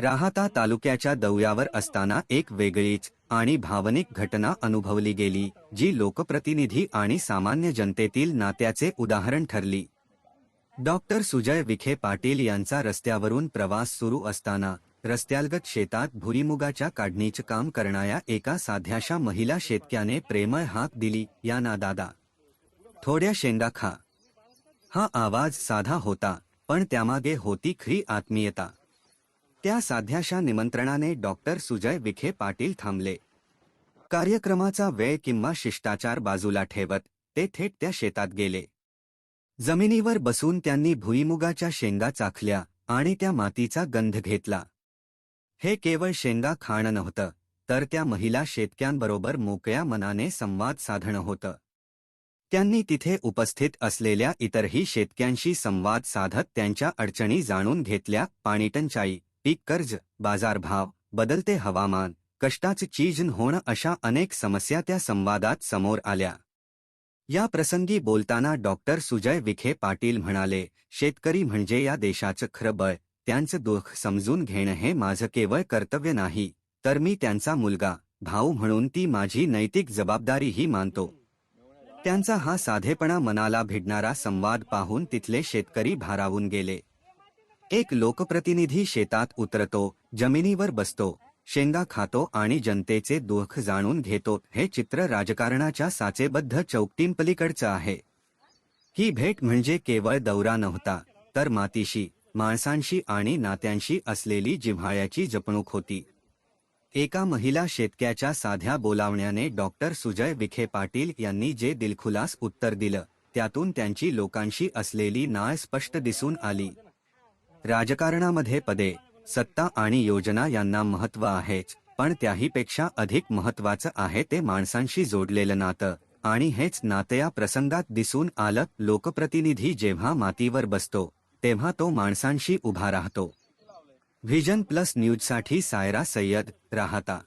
राहाता तालुक्याच्या दौऱ्यावर असताना एक वेगळीच आणि भावनिक घटना अनुभवली गेली जी लोकप्रतिनिधी आणि सामान्य जनतेतील नात्याचे उदाहरण ठरली. डॉक्टर सुजय विखे पाटील यांचा रस्त्यावरून प्रवास सुरू असताना रस्त्यालगत शेतात भुरीमुगाच्या काढणीचे काम करणाऱ्या एका साध्याशा महिला शेतक्याने प्रेमळ हाक दिली या ना दादा थोड्या शेंगा खा. हा आवाज साधा होता पण त्यामागे होती खरी आत्मीयता. त्या साध्याशा निमंत्रणाने डॉक्टर सुजय विखे पाटील थांबले. कार्यक्रमाचा वेळ किंवा शिष्टाचार बाजूला ठेवत ते थेट त्या शेतात गेले. जमिनीवर बसून त्यांनी भुईमुगाच्या शेंगा चाखल्या आणि त्या मातीचा गंध घेतला. हे केवळ शेंगा खाणं नव्हतं तर त्या महिला शेतक्यांबरोबर मोकळ्या मनाने संवाद साधणं होतं. त्यांनी तिथे उपस्थित असलेल्या इतरही शेतक्यांशी संवाद साधत त्यांच्या अडचणी जाणून घेतल्या पाणीटंचाई पीक कर्ज बाजारभाव बदलते हवामान कष्टाचं चीज होणं अशा अनेक समस्या त्या संवादात समोर आल्या. या प्रसंगी बोलताना डॉक्टर सुजय विखे पाटील म्हणाले शेतकरी म्हणजे या देशाचं खरं बळ त्यांचं दुःख समजून घेणं हे माझं केवळ कर्तव्य नाही तर मी त्यांचा मुलगा भाऊ म्हणून ती माझी नैतिक जबाबदारीही मानतो. त्यांचा हा साधेपणा मनाला भिडणारा संवाद पाहून तिथले शेतकरी भारावून गेले. एक लोकप्रतिनिधी शेतात उतरतो जमिनीवर बसतो शेंगा खातो आणि जनतेचे दुःख जाणून घेतो हे चित्र राजकारणाच्या साचेबद्ध चौकटींपलीकडचं आहे. ही भेट म्हणजे केवळ दौरा नव्हता तर मातीशी माणसांशी आणि नात्यांशी असलेली जिव्हाळ्याची जपणूक होती. एका महिला शेतक्याच्या साध्या बोलावण्याने डॉक्टर सुजय विखे पाटील यांनी जे दिलखुलास उत्तर दिलं त्यातून त्यांची लोकांशी असलेली नाळ स्पष्ट दिसून आली. राजकारणामध्ये पदे सत्ता आणि योजना यांना महत्त्व आहेच पण त्याहीपेक्षा अधिक महत्त्वाचं आहे ते माणसांशी जोडलेलं नातं. आणि हेच नाते या प्रसंगात दिसून आलं लोकप्रतिनिधी जेव्हा मातीवर बसतो तेव्हा तो माणसांशी उभा राहतो. व्हिजन प्लस न्यूजसाठी सायरा सय्यद राहता.